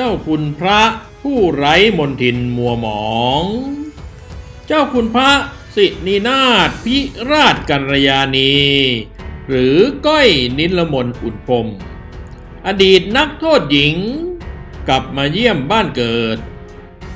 เจ้าคุณพระผู้ไร้มนทินมัวหมอง เจ้าคุณพระสินีนาถพิราชกัลยาณี หรือก้อยนิลมนอุ่นพรมอดีตนักโทษหญิง กลับมาเยี่ยมบ้านเกิด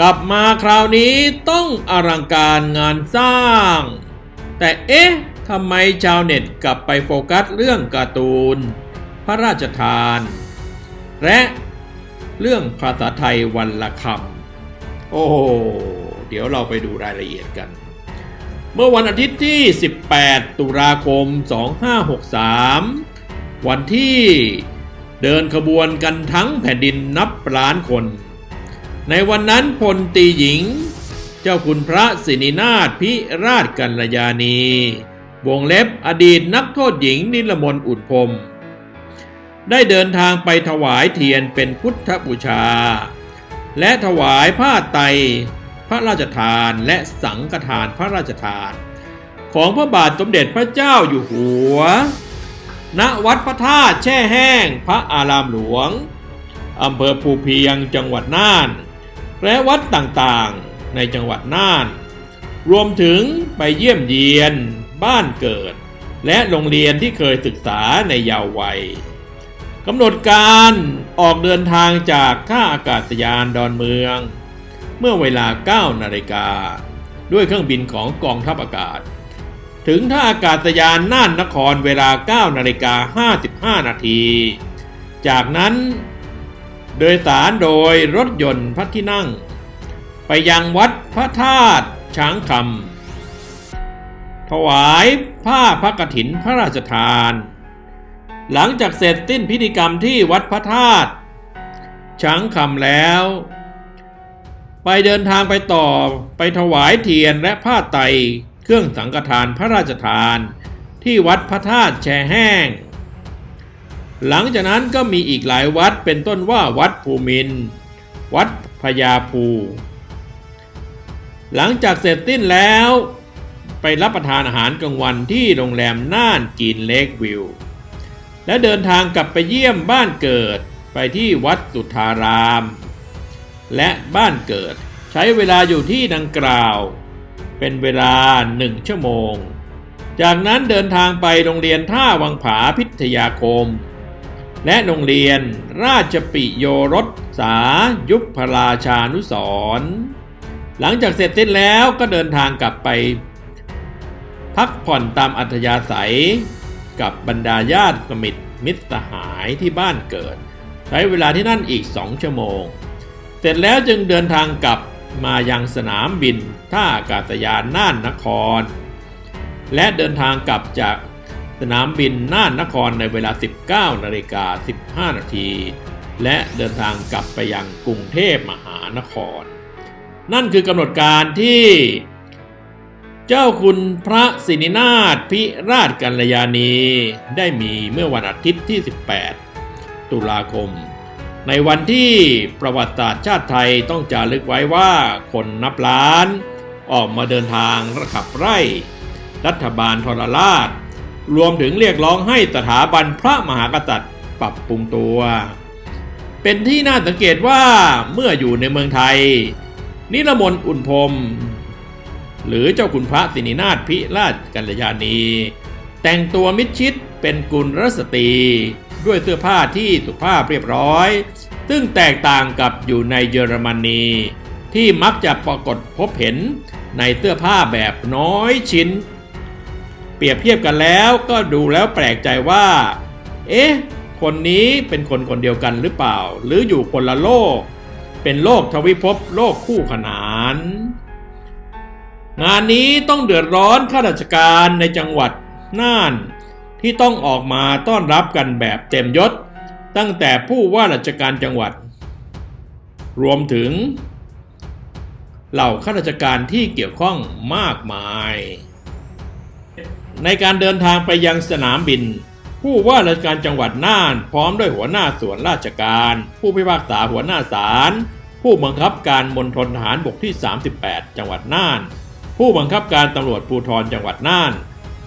กลับมาคราวนี้ต้องอลังการงานสร้าง แต่เอ๊ะทำไมชาวเน็ตกลับไปโฟกัสเรื่องการ์ตูน พระราชทาน และ เรื่องภาษาไทยวันละคำ โอ้โห เดี๋ยวเราไปดูรายละเอียดกัน เมื่อวันอาทิตย์ที่ 18 ตุลาคม 2563 วันที่เดินขบวนกันทั้งแผ่นดินนับล้านคน ในวันนั้นพลตีหญิง เจ้าคุณพระสินินาถพิราชกัลยาณี วงเล็บอดีตนักโทษหญิงนิลมนอุ่นพรม ได้เดินทางไปถวายเทียนเป็นพุทธบูชา และถวายผ้าไตรพระราชทานและสังฆทานพระราชทาน ของพระบาทสมเด็จพระเจ้าอยู่หัว ณวัดพระธาตุแช่แห้งพระอารามหลวงอำเภอภูเพียงจังหวัดน่าน และวัดต่างๆในจังหวัดน่าน รวมถึงไปเยี่ยมเยียนบ้านเกิด และโรงเรียนที่เคยศึกษาในยาววัย กำหนดการออกเดินทางจากท่าอากาศยานดอนเมือง เมื่อเวลา 9 นาฬิกา ด้วยเครื่องบินของกองทัพอากาศ ถึงท่าอากาศยานน่านนครเวลา 9 นาฬิกา 55 นาที จากนั้น โดยสารโดยรถยนต์พระที่นั่ง ไปยังวัดพระธาตุช้างคำถวายผ้าพระกฐินพระราชทาน หลังจากเสร็จสิ้นพิธีกรรมที่วัดพระธาตุช้างคำแล้ว ไปเดินทางไปต่อไปถวายเทียนและผ้าไตรเครื่องสังฆทานพระราชทาน ที่วัดพระธาตุแช่แห้ง หลังจากนั้นก็มีอีกหลายวัดเป็นต้นว่าวัดภูมิน วัดพญาภู หลังจากเสร็จสิ้นแล้ว ไปรับประทานอาหารกลางวันที่โรงแรมน่านกินเลกวิว และเดินทางกลับไปเยี่ยมบ้านเกิด ไปที่วัดสุทธาราม และบ้านเกิด ใช้เวลาอยู่ที่ดังกล่าว เป็นเวลาหนึ่งชั่วโมง จากนั้นเดินทางไปโรงเรียนท่าวังผาพิทยาคม และโรงเรียนราชปิโยรสสายุพพราชานุสรณ์หลังจากเสร็จสิ้นแล้วก็เดินทางกลับไป พักผ่อนตามอัธยาศัย กับบรรดาญาติสมิตรมิตรสหายที่บ้านเกิด ใช้เวลาที่นั่นอีกสองชั่วโมง เสร็จแล้วจึงเดินทางกลับมายังสนามบินท่าอากาศยานน่านนคร และเดินทางกลับจากสนามบินน่านนครในเวลา 19นาฬิกา15 นาที และเดินทางกลับไปยังกรุงเทพมหานคร นั่นคือกำหนดการที่ เจ้าคุณพระสินินาถพิราชกัลยาณีได้มีเมื่อวันอาทิตย์ที่ 18 ตุลาคม ในวันที่ประวัติศาสตร์ชาติไทยต้องจารึกไว้ว่าคนนับล้าน ออกมาเดินทางระขับไล่รัฐบาลทรราช รวมถึงเรียกร้องให้สถาบันพระมหากษัตริย์ปรับปรุงตัว เป็นที่น่าสังเกตว่าเมื่ออยู่ในเมืองไทย นิรมนอุ่นพรม หรือเจ้าคุณพระสินินาถพิราชกัลยาณี แต่งตัวมิดชิดเป็นกุลรสตรีด้วยเสื้อผ้าที่สุภาพเรียบร้อย ซึ่งแตกต่างกับอยู่ในเยอรมนี ที่มักจะปรากฏพบเห็นในเสื้อผ้าแบบน้อยชิ้น เปรียบเทียบกันแล้วก็ดูแล้วแปลกใจว่า เอ๊ะ คนนี้เป็นคนคนเดียวกันหรือเปล่า หรืออยู่คนละโลก เป็นโลกทวิภพโลกคู่ขนาน งานนี้ต้องเดือดร้อนข้าราชการในจังหวัดน่าน ที่ต้องออกมาต้อนรับกันแบบเต็มยศ ตั้งแต่ผู้ว่าราชการจังหวัด รวมถึง เหล่าข้าราชการที่เกี่ยวข้องมากมาย ในการเดินทางไปยังสนามบิน ผู้ว่าราชการจังหวัดน่าน พร้อมด้วยหัวหน้าส่วนราชการ ผู้พิพากษาหัวหน้าศาลผู้บังคับการมณฑลทหารบกที่ 38 จังหวัดน่าน ผู้บังคับการตำรวจภูธรจังหวัดน่าน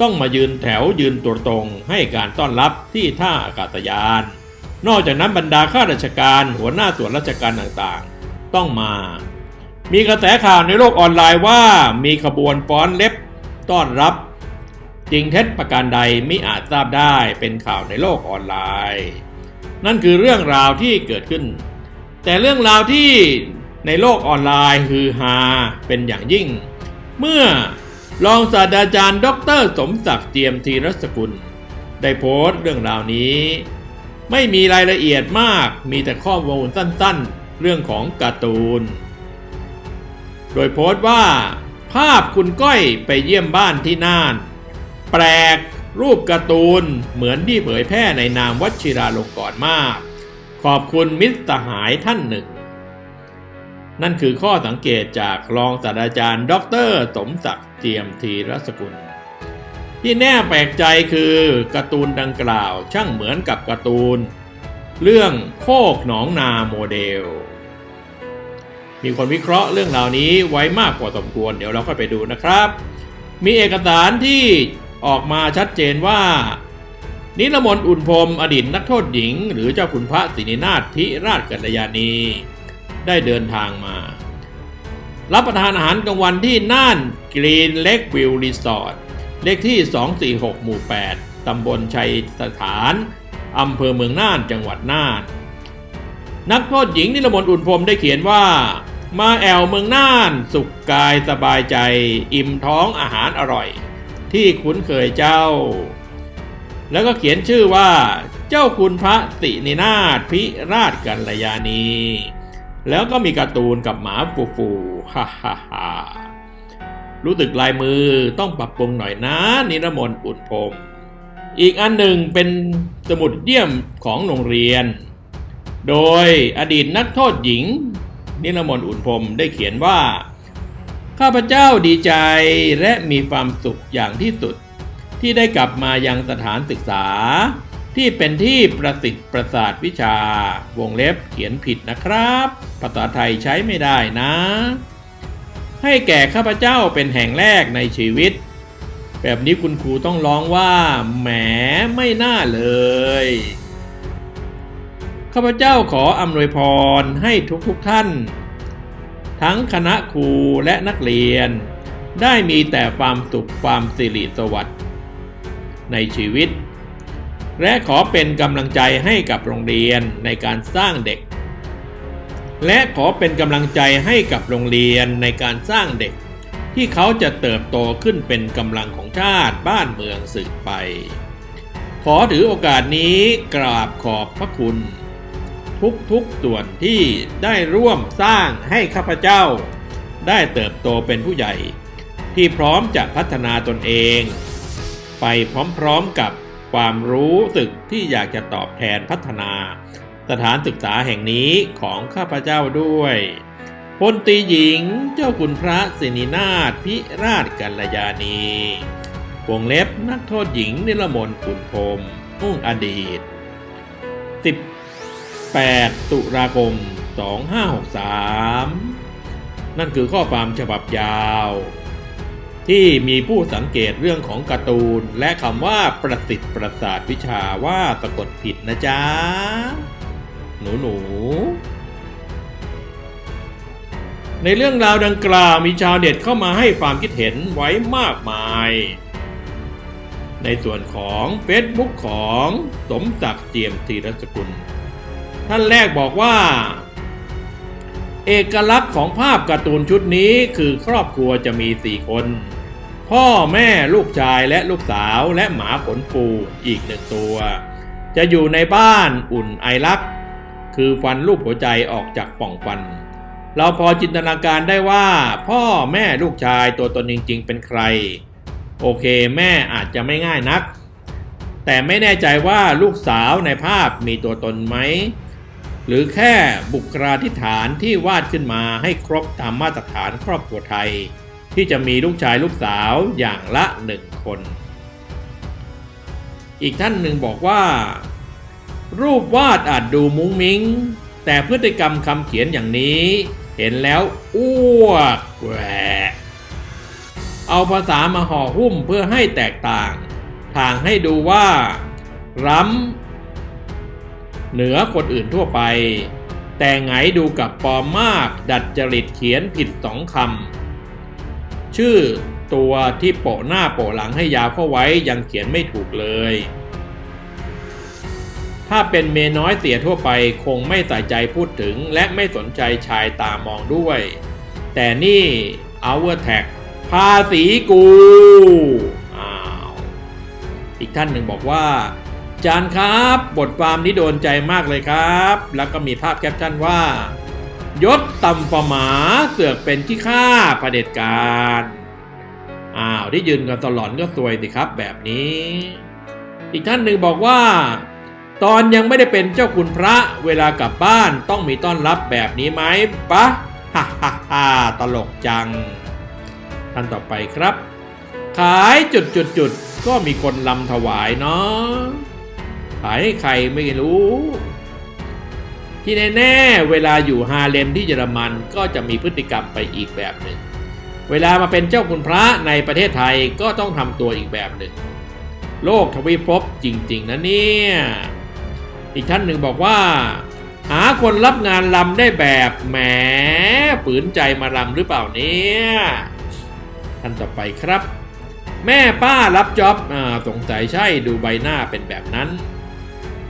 ต้องมายืนแถวยืนตัวตรงให้การต้อนรับที่ท่าอากาศยาน นอกจากนั้นบรรดาข้าราชการหัวหน้าส่วนราชการต่างๆ ต้องมา มีกระแสข่าวในโลกออนไลน์ว่ามีขบวนฟ้อนเล็บต้อนรับ จริงเท็จประการใดไม่อาจทราบได้เป็นข่าวในโลกออนไลน์ นั่นคือเรื่องราวที่เกิดขึ้น แต่เรื่องราวที่ในโลกออนไลน์ฮือฮาเป็นอย่างยิ่ง เมื่อรองศาสตราจารย์ดอกเตอรสมศักดิ์เจียมธีรสกุล ได้โพสต์เรื่องราวนี้ ไม่มีรายละเอียดมากมีแต่ข้อมูลสั้นๆ เรื่องของการ์ตูน โดยโพสต์ว่า ภาพคุณก้อยไปเยี่ยมบ้านที่น่าน แปลกรูปการ์ตูนเหมือนที่เผยแพร่ในนามวชิราลงกรมาก ขอบคุณมิตรสหายท่านหนึ่ง นั่นคือข้อสังเกตจากรองศาสตราจารย์ ดร สมศักดิ์เจียมธีรสกุล ที่แน่แปลกใจคือการ์ตูนดังกล่าวช่างเหมือนกับการ์ตูน เรื่องโคกหนองนาโมเดล มีคนวิเคราะห์เรื่องรานี้ไว้มากกว่าสมควรเดี๋ยวเราค่อยไปดูนะครับ มีเอกสารที่ออกมาชัดเจนว่านิรมนอุ่นพรมอดีตนักโทษหญิง หรือเจ้าคุณพระสินินาถพิราชกัลยาณี ได้เดินทางมา รับประทานอาหารกลางวันที่น่านกรีนเล็กวิวรีสอร์ทเลขที่ 246 หมู่ 8 ตำบลชัยสถาน อำเภอเมืองน่าน จังหวัดน่าน นักโทษหญิงนิรมนอุ่นพรมได้เขียนว่า มาแอวเมืองน่าน สุขกายสบายใจ อิ่มท้องอาหารอร่อย ที่คุ้นเคยเจ้า แล้วก็เขียนชื่อว่า เจ้าคุณพระสินินาถพิราชกัลยาณี แล้วก็มีการ์ตูนกับหมาฟูฟูฮ่าฮ่าฮ่ารู้สึกลายมือต้องปรับปรุงหน่อยนะ นิรมนอุ่นพรมอีกอันหนึ่งเป็นสมุดเยี่ยมของโรงเรียน โดยอดีตนักโทษหญิง นิรมนอุ่นพรมได้เขียนว่า ข้าพเจ้าดีใจและมีความสุขอย่างที่สุด ที่ได้กลับมายังสถานศึกษา ที่เป็นที่ประสิทธิ์ประสาทวิชา วงเล็บเขียนผิดนะครับ ภาษาไทยใช้ไม่ได้นะ ให้แก่ข้าพเจ้าเป็นแห่งแรกในชีวิต แบบนี้คุณครูต้องร้องว่าแหมไม่น่าเลย ข้าพเจ้าขออำนวยพรให้ทุกๆทท่าน ทั้งคณะครูและนักเรียน ได้มีแต่ความสุขความสิริสวัสดิ์ในชีวิต และขอเป็นกำลังใจให้กับโรงเรียนในการสร้างเด็ก และขอเป็นกำลังใจให้กับโรงเรียนในการสร้างเด็ก ที่เขาจะเติบโตขึ้นเป็นกำลังของชาติบ้านเมืองสืบไป ขอถือโอกาสนี้กราบขอบพระคุณ ทุกๆส่วนที่ได้ร่วมสร้างให้ข้าพเจ้า ได้เติบโตเป็นผู้ใหญ่ ที่พร้อมจะพัฒนาตนเอง ไปพร้อมๆกับ ความรู้สึกที่อยากจะตอบแทนพัฒนา สถานศึกษาแห่งนี้ของข้าพเจ้าด้วยพลตีหญิงเจ้าคุณพระสินินาถพิราชกัลยาณีวงเล็บนักโทษหญิงนิรมนขุนพรมมุ่งอดีต 18 ตุลาคม 2563 นั่นคือข้อความฉบับยาว ที่มีผู้สังเกตเรื่องของการ์ตูน และคำว่าประสิทธิ์ประสาทวิชาว่าสะกดผิดนะจ๊ะ หนูหนูๆในเรื่องราวดังกล่าวมีชาวเด็ดเข้ามาให้ความคิดเห็นไว้มากมาย ในส่วนของ Facebook ของสมศักดิ์เจียมธีรสกุล ท่านแรกบอกว่า เอกลักษณ์ของภาพการ์ตูนชุดนี้คือครอบครัวจะมีสี่คน พ่อแม่ลูกชายและลูกสาวและหมาขนฟูอีกหนึ่งตัว จะอยู่ในบ้านอุ่นไอรัก คือฟันรูปหัวใจออกจากป่องฟัน เราพอจินตนาการได้ว่า พ่อแม่ลูกชายตัวตนจริง ๆ เป็นใคร โอเคแม่อาจจะไม่ง่ายนัก แต่ไม่แน่ใจว่าลูกสาวในภาพมีตัวตนไหม หรือแค่บุคลาธิฐานที่วาดขึ้นมาให้ครบตามมาตรฐานครอบครัวไทย ที่จะมีลูกชายลูกสาวอย่างละหนึ่งคน อีกท่านหนึ่งบอกว่า รูปวาดอาจดูมุ้งมิ้ง แต่พฤติกรรมคำเขียนอย่างนี้ เห็นแล้วอ้วกแหวกเอาภาษามาห่อหุ้มเพื่อให้แตกต่าง ทางให้ดูว่า ร้เหนือคนอื่นทั่วไป แต่ไงดูกับปอมมากดัดจริตเขียนผิดสองคำ ชื่อตัวที่โปะหน้าโปะหลังให้ยาวเข้าไว้ยังเขียนไม่ถูกเลย ถ้าเป็นเมยน้อยเสียทั่วไปคงไม่ใส่ใจพูดถึงและไม่สนใจชายตามองด้วย แต่นี่ our tag ภาษีกูอ้าวอีกท่านหนึ่งบอกว่า จานครับ บทความนี้โดนใจมากเลยครับ แล้วก็มีภาพแคปชั่นว่า ยศต่ำฝ่าหมาเสือกเป็นที่ฆ่าเผด็จการอ้าวที่ยืนกันตลอดก็สวยสิครับแบบนี้ อีกท่านหนึ่งบอกว่า ตอนยังไม่ได้เป็นเจ้าคุณพระเวลากลับบ้านต้องมีต้อนรับแบบนี้ไหมปะฮ่าฮ่าฮ่าตลกจัง ท่านต่อไปครับ ขายจุดจุดจุดก็มีคนลำถวายเนาะขายให้ใครไม่รู้ ที่แน่ๆ เวลาอยู่ฮาเลมที่เยอรมันก็จะมีพฤติกรรมไปอีกแบบหนึ่ง เวลามาเป็นเจ้าคุณพระในประเทศไทยก็ต้องทำตัวอีกแบบหนึ่ง โลกทวีภพจริง ๆ นะเนี่ย อีกท่านหนึ่งบอกว่า หาคนรับงานลำได้แบบแหมฝืนใจมาลำหรือเปล่าเนี่ยท่านต่อไปครับ แม่ป้ารับจ็อบอ่าสงสัยใช่ดูใบหน้าเป็นแบบนั้น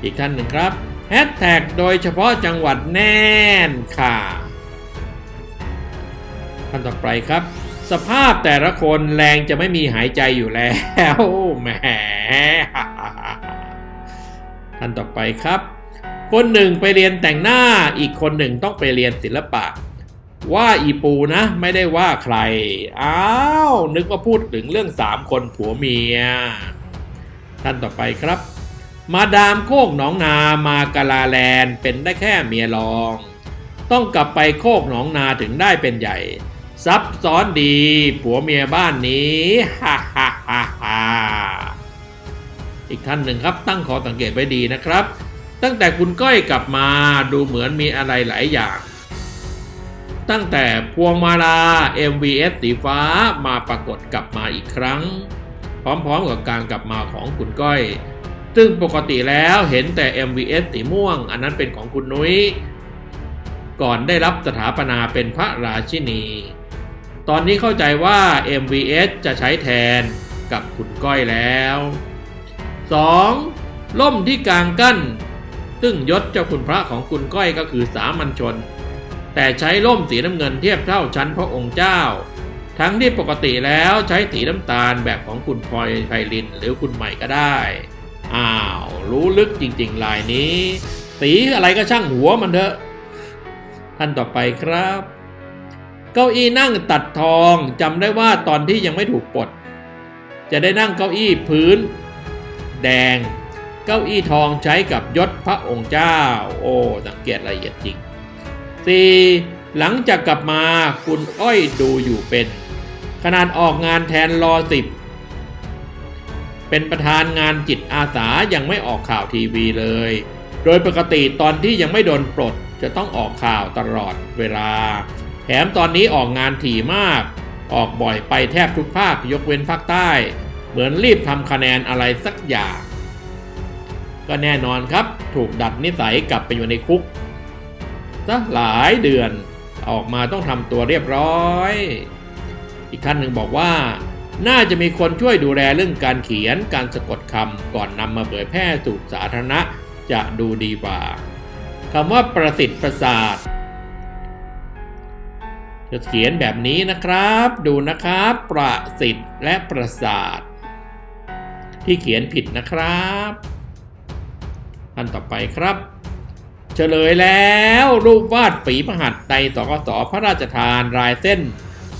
อีกท่านหนึ่งครับ แฮชแท็กโดยเฉพาะจังหวัดแน่นค่ะท่านต่อไปครับ สภาพแต่ละคนแรงจะไม่มีหายใจอยู่แล้วแหมท่านต่อไปครับ คนหนึ่งไปเรียนแต่งหน้าอีกคนหนึ่งต้องไปเรียนศิลปะ ว่าอีปูนะไม่ได้ว่าใคร อ้าวนึกว่าพูดถึงเรื่องสามคนผัวเมีย ท่านต่อไปครับ มาดามโคกหนองนามากาลาแลนเป็นได้แค่เมียรอง ต้องกลับไปโคกหนองนาถึงได้เป็นใหญ่ ซับซ้อนดี ผัวเมียบ้านนี้ฮ่าฮ่าฮ่าฮ่าอีกท่านหนึ่งครับตั้งขอสังเกตไว้ดีนะครับ ตั้งแต่คุณก้อยกลับมาดูเหมือนมีอะไรหลายอย่าง ตั้งแต่พวงมาลา MVS สีฟ้ามาปรากฏกลับมาอีกครั้ง พร้อมๆกับการกลับมาของคุณก้อย ซึ่งปกติแล้วเห็นแต่ MVS สีม่วง อันนั้นเป็นของคุณนุ้ย ก่อนได้รับสถาปนาเป็นพระราชินี ตอนนี้เข้าใจว่า MVS จะใช้แทนกับคุณก้อยแล้ว 2. ล่มที่กลางกั้น ซึ่งยศเจ้าคุณพระของคุณก้อยก็คือสามัญชน แต่ใช้ล่มสีน้ำเงินเทียบเท่าชั้นพระองค์เจ้า ทั้งที่ปกติแล้วใช้สีน้ำตาลแบบของคุณพลอยไพลินหรือคุณใหม่ก็ได้ อ้าว รู้ลึกจริงๆลายนี้ สีอะไรก็ช่างหัวมันเถอะ ท่านต่อไปครับ เก้าอี้นั่งตัดทองจำได้ว่าตอนที่ยังไม่ถูกปลด จะได้นั่งเก้าอี้พื้น แดง เก้าอี้ทองใช้กับยศพระองค์เจ้า โอ้สังเกตละเอียดจริง 4. หลังจากกลับมาคุณอ้อยดูอยู่เป็นขนาดออกงานแทนรอสิบ เป็นประธานงานจิตอาสายังไม่ออกข่าวทีวีเลย โดยปกติตอนที่ยังไม่โดนปลดจะต้องออกข่าวตลอดเวลา แถมตอนนี้ออกงานถี่มาก ออกบ่อยไปแทบทุกภาคยกเว้นภาคใต้ เหมือนรีบทำคะแนนอะไรสักอย่าง ก็แน่นอนครับ ถูกดัดนิสัยกลับไปอยู่ในคุกซะหลายเดือนออกมาต้องทำตัวเรียบร้อย อีกท่านหนึ่งบอกว่า น่าจะมีคนช่วยดูแลเรื่องการเขียนการสะกดคำก่อนนำมาเผยแพร่สู่สาธารณะจะดูดีกว่าคำว่าประสิทธิ์ประสาทจะเขียนแบบนี้นะครับ ดูนะครับ ประสิทธิ์และประสาท ที่เขียนผิดนะครับท่านต่อไปครับ เฉลยแล้วรูปวาดฝีพระหัตถ์ในสกสพระราชทานรายเส้น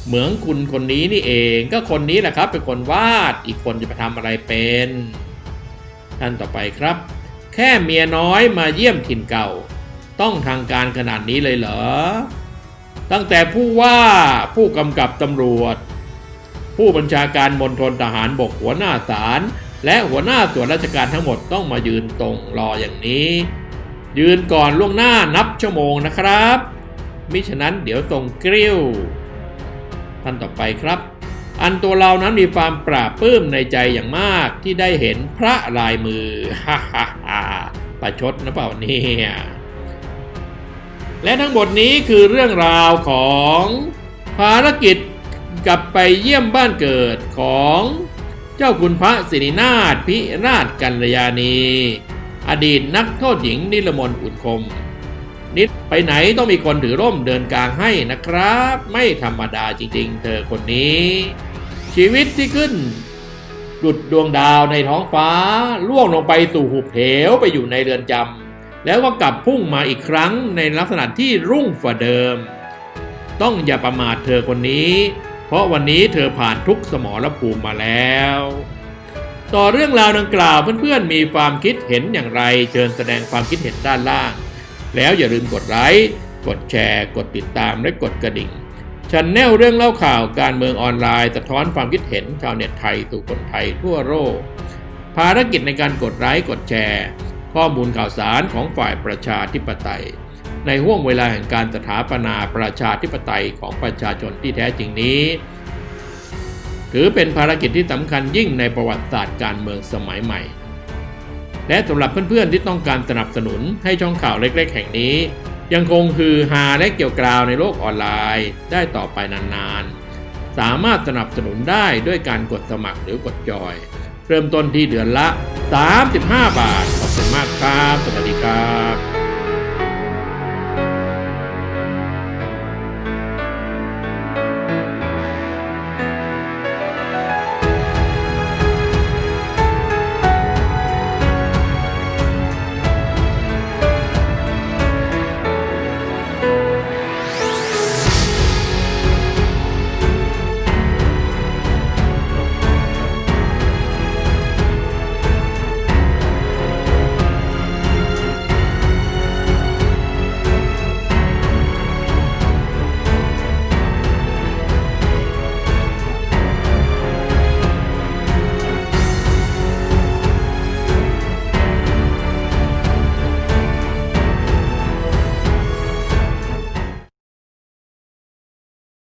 เหมืองคุณคนนี้นี่เองก็คนนี้แหละครับเป็นคนวาดอีกคนจะไปทำอะไรเป็นท่านต่อไปครับ แค่เมียน้อยมาเยี่ยมถิ่นเก่า ต้องทางการขนาดนี้เลยเหรอ ตั้งแต่ผู้ว่าผู้กำกับตำรวจ ผู้บัญชาการมณฑลทหารบกหัวหน้าศาลและหัวหน้าส่วนราชการทั้งหมดต้องมายืนตรงรออย่างนี้ ยืนก่อนล่วงหน้านับชั่วโมงนะครับ มิฉะนั้นเดี๋ยวส่งกริ้ว ท่านต่อไปครับ อันตัวเรานั้นมีความปราบปื้มในใจอย่างมากที่ได้เห็นพระลายมือฮ่าฮ่าฮ่าประชดนะเปล่าเนี่ยและทั้งหมดนี้คือเรื่องราวของภารกิจกลับไปเยี่ยมบ้านเกิดของเจ้าคุณพระสิรินาถพิราชกัลยาณี อดีตนักโทษหญิงนิรมนอุ่นคม นิดไปไหนต้องมีคนถือร่มเดินกลางให้นะครับ ไม่ธรรมดาจริง ๆ เธอคนนี้ ชีวิตที่ขึ้นดุดดวงดาวในท้องฟ้า ล่วงลงไปสู่หุบเหวไปอยู่ในเรือนจำแล้วก็กลับพุ่งมาอีกครั้งในลักษณะที่รุ่งฝ่าเดิม ต้องอย่าประมาทเธอคนนี้ เพราะวันนี้เธอผ่านทุกสมรภูมิมาแล้ว ต่อเรื่องราวดังกล่าวเพื่อนๆมีความคิดเห็นอย่างไร เชิญแสดงความคิดเห็นด้านล่าง แล้วอย่าลืมกดไลค์ กดแชร์ กดติดตาม และกดกระดิ่งชันแนลเรื่องเล่าข่าวการเมืองออนไลน์ สะท้อนความคิดเห็นชาวเน็ตไทยสู่คนไทยทั่วโลก ภารกิจในการกดไลค์ กดแชร์ ข้อมูลข่าวสารของฝ่ายประชาธิปไตย ในห่วงเวลาแห่งการสถาปนาประชาธิปไตยของประชาชนที่แท้จริงนี้ถือเป็นภารกิจที่สำคัญยิ่งในประวัติศาสตร์การเมืองสมัยใหม่ และสำหรับเพื่อนๆที่ต้องการสนับสนุนให้ช่องข่าวเล็กๆ แห่งนี้ ยังคงคือฮาและเกี่ยวกราวในโลกออนไลน์ ได้ต่อไปนานๆ สามารถสนับสนุนได้ด้วยการกดสมัครหรือกดจอย เริ่มต้นที่เดือนละ 35 บาทขอบคุณมากครับ สวัสดีครับ